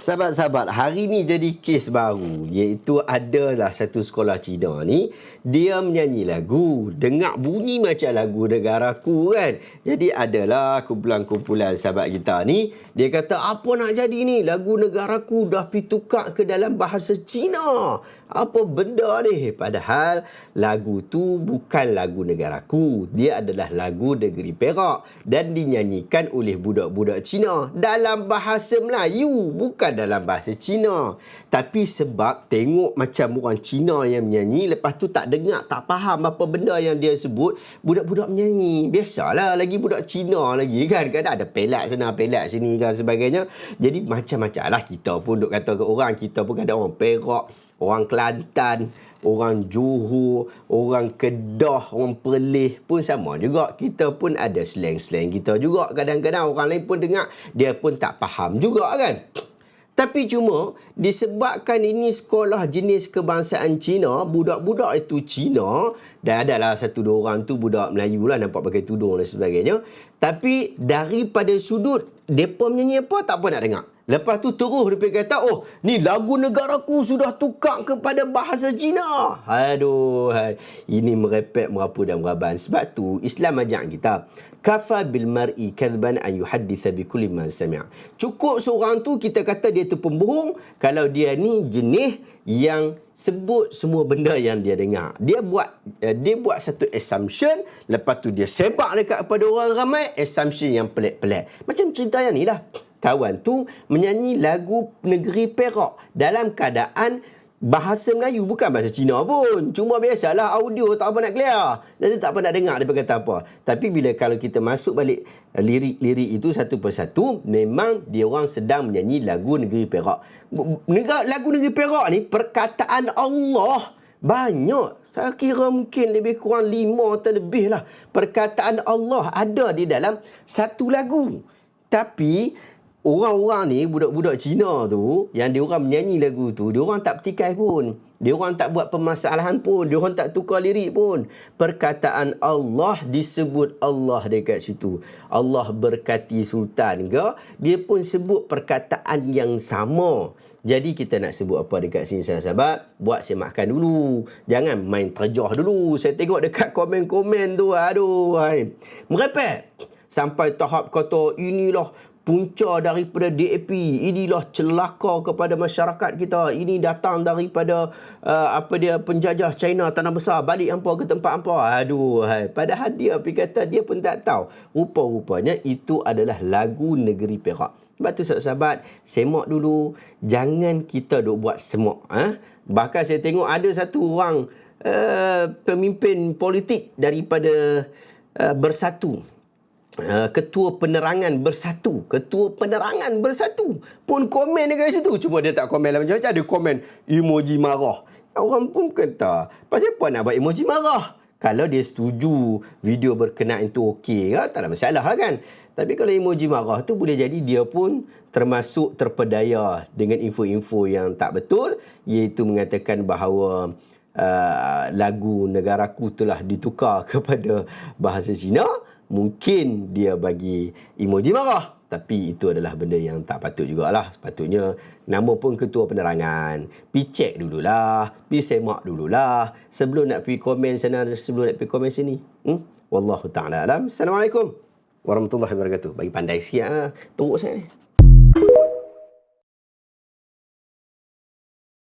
Sahabat-sahabat, hari ni jadi kes baru iaitu adalah satu sekolah Cina ni dia menyanyi lagu, dengar bunyi macam lagu negaraku kan. Jadi adalah kumpulan-kumpulan sahabat kita ni dia kata apa nak jadi ni lagu negaraku dah pitukak ke dalam bahasa Cina. Apa benda ni? Padahal lagu tu bukan lagu negaraku. Dia adalah lagu negeri Perak dan dinyanyikan oleh budak-budak Cina dalam bahasa Melayu bukan bukan dalam bahasa Cina. Tapi sebab tengok macam orang Cina yang menyanyi, lepas tu tak dengar, tak faham apa benda yang dia sebut, budak-budak menyanyi. Biasalah lagi budak Cina lagi kan. Kadang ada pelat sana, pelat sini dan sebagainya. Jadi macam-macam lah kita pun duk kata ke orang. Kita pun kadang orang Perak, orang Kelantan, orang Johor, orang Kedah, orang Perlis pun sama juga. Kita pun ada slang-slang kita juga. Kadang-kadang orang lain pun dengar, dia pun tak faham juga kan. Tapi cuma disebabkan ini sekolah jenis kebangsaan Cina, budak-budak itu Cina dan adalah satu dua orang tu budak Melayu lah nampak pakai tudung dan sebagainya. Tapi daripada sudut depa menyanyi apa tak apa nak dengar. Lepas tu terus dia kata, oh ni lagu negaraku sudah tukar kepada bahasa Cina. Aduh, hai. ini merepek merapu dan meraban. Sebab tu Islam ajak kita kafa bil mar'i kadhban an yuhadditha bi kulli ma sami'. Cukup seorang tu kita kata dia tu pembohong kalau dia ni jenis yang sebut semua benda yang dia dengar. Dia buat uh, dia buat satu assumption, lepas tu dia sebab dekat kepada orang ramai assumption yang pelik-pelik. Macam cerita yang ni lah. Kawan tu menyanyi lagu negeri Perak dalam keadaan bahasa Melayu bukan bahasa Cina pun. Cuma biasalah audio tak apa nak clear. Jadi tak apa nak dengar dia kata apa. Tapi bila kalau kita masuk balik eh, lirik-lirik itu satu persatu, memang dia orang sedang menyanyi lagu Negeri Perak. Lagu Negeri Perak ni perkataan Allah banyak. Saya kira mungkin lebih kurang lima atau lebih lah. Perkataan Allah ada di dalam satu lagu. Tapi orang-orang ni budak-budak Cina tu yang dia orang menyanyi lagu tu dia orang tak petikai pun. Dia orang tak buat permasalahan pun. Dia orang tak tukar lirik pun. Perkataan Allah disebut Allah dekat situ. Allah berkati sultan ke dia pun sebut perkataan yang sama. Jadi kita nak sebut apa dekat sini sahabat buat semakan dulu. Jangan main terjah dulu. Saya tengok dekat komen-komen tu. Aduh merepek. Sampai tahap kata inilah punca daripada DAP inilah celaka kepada masyarakat kita. Ini datang daripada uh, apa dia penjajah China tanah besar. Balik hampa ke tempat hampa. Aduh hai. Padahal dia pergi kata dia pun tak tahu. Rupa-rupanya itu adalah lagu negeri Perak. Sebab tu sahabat semak dulu. Jangan kita duk buat semok ha? bahkan saya tengok ada satu orang uh, pemimpin politik daripada uh, bersatu ketua penerangan bersatu. Ketua penerangan bersatu pun komen dekat situ. Cuma dia tak komen lah macam-macam. Ada komen emoji marah. Orang pun kata pasal apa nak buat emoji marah? Kalau dia setuju video berkenaan itu okey kan tak ada masalah lah kan. Tapi kalau emoji marah tu boleh jadi dia pun termasuk terpedaya dengan info-info yang tak betul. Iaitu mengatakan bahawa uh, lagu negaraku telah ditukar kepada bahasa Cina mungkin dia bagi emoji marah tapi itu adalah benda yang tak patut jugalah. Sepatutnya nama pun ketua penerangan. Pi check dululah pi semak dululah. Sebelum nak pi komen sana sebelum nak pi komen sini. Hmm? wallahu taala alam. Assalamualaikum warahmatullahi wabarakatuh. Bagi pandai sikit ah. Teruk saya ni